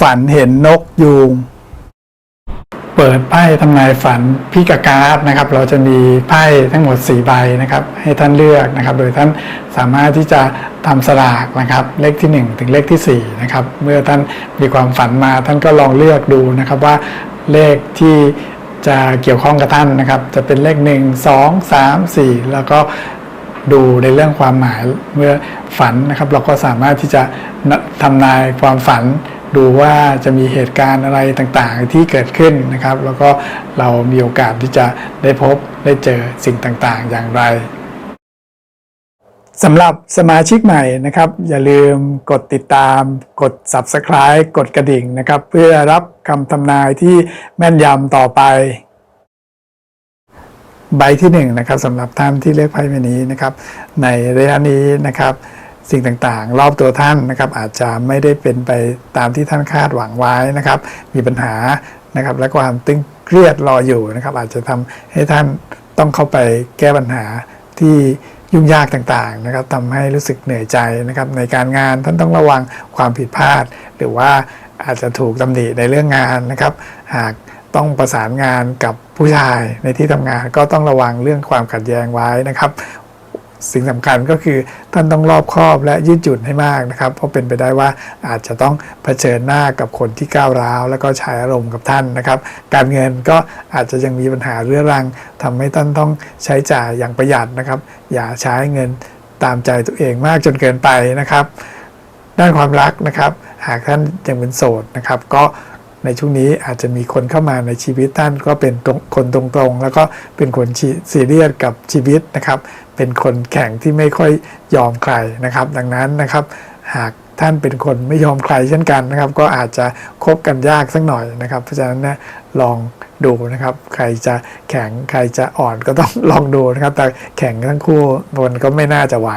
ฝันเห็นนกยูง เปิดไพ่ทำนายฝันพิกาการ์ดนะครับ เราจะมีไพ่ทั้งหมด 4 ใบนะครับ ให้ท่านเลือกนะครับ โดยท่านสามารถที่จะทำสลากนะครับ เลขที่ 1 ถึงเลขที่ 4 นะครับ เมื่อท่านมีความฝันมาท่านก็ลองเลือกดูนะครับว่าเลขที่จะเกี่ยวข้องกับท่านนะครับ จะเป็นเลข 1 2 3 4 แล้วก็ดูในเรื่องความหมายเมื่อฝันนะครับ เราก็สามารถที่จะทำนายความฝัน ดูว่าจะมีเหตุการณ์อะไรต่างๆที่เกิดขึ้นนะครับ แล้วก็เรามีโอกาสที่จะได้พบได้เจอสิ่งต่างๆ อย่างไรสำหรับสมาชิกใหม่นะครับ อย่าลืมกดติดตาม กด Subscribe กดกระดิ่งนะครับ เพื่อรับคำทำนายที่แม่นยำต่อไป ใบที่หนึ่งนะครับสำหรับท่านที่เลือกไพ่ใบนี้นะครับ ในระยะนี้นะครับ สิ่งต่างๆ รอบตัวท่านนะครับ อาจจะไม่ได้เป็นไปตามที่ท่านคาดหวังไว้นะครับ มีปัญหานะครับ และความตึงเครียดรออยู่นะครับ อาจจะทำให้ท่านต้องเข้าไปแก้ปัญหาที่ยุ่งยากต่างๆนะครับทำให้รู้สึกเหนื่อยใจนะครับ ในการงานท่านต้องระวังความผิดพลาด หรือว่าอาจจะถูกตำหนิในเรื่องงานนะครับ หากต้องประสานงานกับผู้ชายในที่ทำงานก็ต้องระวังเรื่องความขัดแย้งไว้นะครับ สิ่งสำคัญก็คือท่านต้องรอบคอบและยืดหยุ่นให้มากนะครับ เพราะเป็นไปได้ว่าอาจจะต้องเผชิญหน้ากับคนที่ก้าวร้าว แล้วก็ใช้อารมณ์กับท่านนะครับ การเงินก็อาจจะยังมีปัญหาเรื้อรังทำให้ท่านต้องใช้จ่ายอย่างประหยัดนะครับ อย่าใช้เงินตามใจตัวเองมากจนเกินไปนะครับ ด้านความรักนะครับ หากท่านยังเป็นโสดนะครับ ก็ ในช่วงนี้อาจจะมีคนเข้ามาในชีวิตท่านก็เป็นตรงคนตรงๆ แล้วก็เป็นคนซีเรียสกับชีวิตนะครับ เป็นคนแข่งที่ไม่ค่อยยอมใครนะครับ ดังนั้นนะครับ หากท่านเป็นคนไม่ยอมใครเช่นกันนะครับ ก็อาจจะคบกันยากสักหน่อยนะครับ เพราะฉะนั้นนะลองดูนะครับ ใครจะแข็งใครจะอ่อนก็ต้องลองดูนะครับ แต่แข่งทั้งคู่มันก็ไม่น่าจะไหว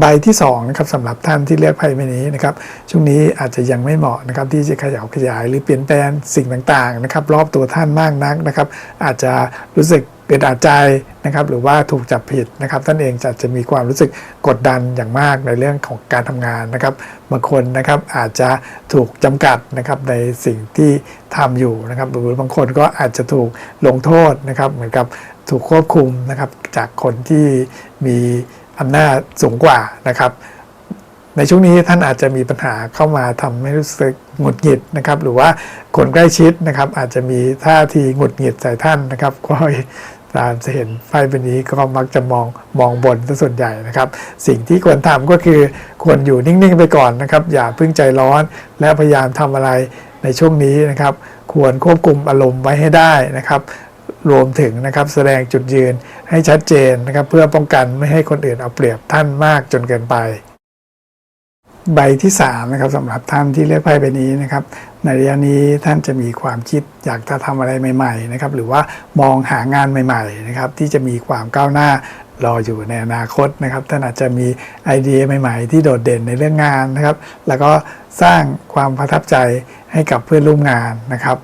ใบที่2นะครับสำหรับท่านที่เลือกไพ่ใบนี้นะครับช่วงนี้อาจจะยังไม่เหมาะนะครับที่จะขยับขยายหรือเปลี่ยนแปลงสิ่งต่างๆนะครับรอบตัวท่านมากนักนะครับ อาจจะรู้สึกเกิดอาใจนะครับหรือว่าถูกจับผิดนะครับท่านเองจะจะมีความรู้สึกกดดันอย่างมากในเรื่องของการทำงานนะครับบางคนนะครับอาจจะถูกจำกัดนะครับในสิ่งที่ทำอยู่นะครับหรือบางคนก็อาจจะถูกลงโทษนะครับเหมือนกับถูกควบคุมนะครับจากคนที่มี อำนาจสูงกว่านะครับ ในช่วงนี้ท่านอาจจะมีปัญหาเข้ามาทำให้รู้สึกหงุดหงิดนะครับ หรือว่าคนใกล้ชิดนะครับ อาจจะมีท่าทีหงุดหงิดใส่ท่านนะครับก็ตามจะเห็นไพ่ใบนี้ก็มักจะมองมองบนซะส่วนใหญ่นะครับ สิ่งที่ควรทำก็คือควรอยู่นิ่งๆไปก่อนนะครับ อย่าเพิ่งใจร้อน และพยายามทำอะไรในช่วงนี้นะครับ ควรควบคุมอารมณ์ไว้ให้ได้นะครับ รวมถึงนะครับแสดงจุดยืนให้ชัดเจนนะครับเพื่อป้องกันไม่ให้คนอื่นเอาเปรียบท่านมากจนเกินไป ใบที่3นะครับสำหรับท่านที่เลือกไพ่ใบนี้นะครับในระยะนี้ท่านจะมีความคิดอยากจะทำอะไรใหม่ๆนะครับหรือว่ามองหางานใหม่ๆนะครับที่จะมีความก้าวหน้ารออยู่ในอนาคตนะครับท่านอาจจะมีไอเดียใหม่ๆ ที่โดดเด่นในเรื่องงานนะครับ แล้วก็สร้างความประทับใจให้กับเพื่อนร่วมงานนะครับ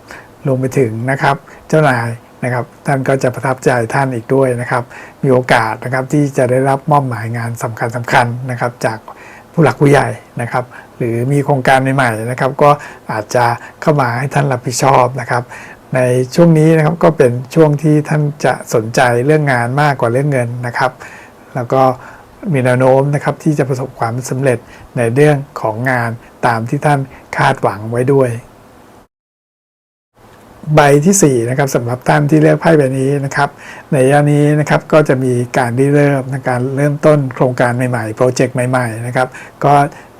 รวมไปถึงนะครับ เจ้านาย นะครับท่านก็จะประทับใจท่านอีกด้วยนะครับ มีโอกาสนะครับที่จะได้รับมอบหมายงานสำคัญสำคัญนะครับ จากผู้หลักผู้ใหญ่นะครับ หรือมีโครงการใหม่ๆนะครับ ก็อาจจะเข้ามาให้ท่านรับผิดชอบนะครับ ในช่วงนี้นะครับก็เป็นช่วงที่ท่านจะสนใจเรื่องงานมากกว่าเรื่องเงินนะครับ แล้วก็มีแนวโน้มนะครับที่จะประสบความสำเร็จในเรื่องของงานตามที่ท่านคาดหวังไว้ด้วย ใบที่4นะครับสำหรับท่านที่เลือกไพ่ใบนี้นะครับในยานี้นะครับก็จะมีการริเริ่มในการเริ่มต้นโครงการใหม่ๆ โปรเจกต์ใหม่ ๆ นะครับ ก็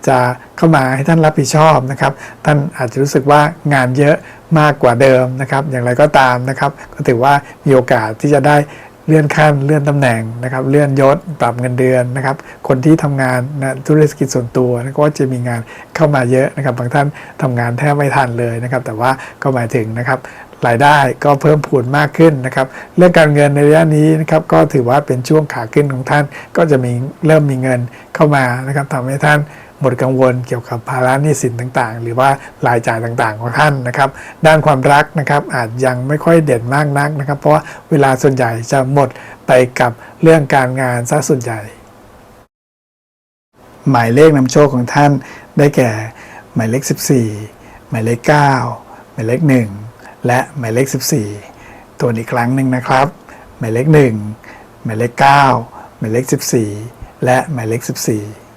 จะเข้ามาให้ท่านรับผิดชอบนะครับ ท่านอาจจะรู้สึกว่างานเยอะมากกว่าเดิมนะครับ อย่างไรก็ตามนะครับ ก็ถือว่ามีโอกาสที่จะได้ เลื่อนขั้นเลื่อนตำแหน่งนะครับเลื่อนยศปรับเงินเดือนนะครับคนที่ทำงานนะธุรกิจส่วนตัวนะก็จะมีงานเข้ามาเยอะนะครับบางท่านทำงานแทบไม่ทันเลยนะครับแต่ว่าก็หมายถึงนะครับ รายได้ก็เพิ่มพูนมากขึ้นนะครับ เรื่องการเงินในระยะนี้นะครับก็ถือว่าเป็นช่วงขาขึ้นของท่าน ก็จะมีเริ่มมีเงินเข้ามานะครับทำให้ท่านหมดกังวลเกี่ยวกับภาระหนี้สินต่างๆ หรือว่ารายจ่ายต่างๆของท่านนะครับ ด้านความรักนะครับอาจยังไม่ค่อยเด่นมากนักนะครับ เพราะว่าเวลาส่วนใหญ่จะหมดไปกับเรื่องการงานซะส่วนใหญ่ หมายเลขนำโชคของท่านได้แก่ หมายเลข 14 หมายเลข 9 หมายเลข 1 และหมายเลข 14 ตัวอีกครั้งหนึ่งนะครับ หมายเลข 1 หมายเลข 9 หมายเลข 14 และหมายเลข 14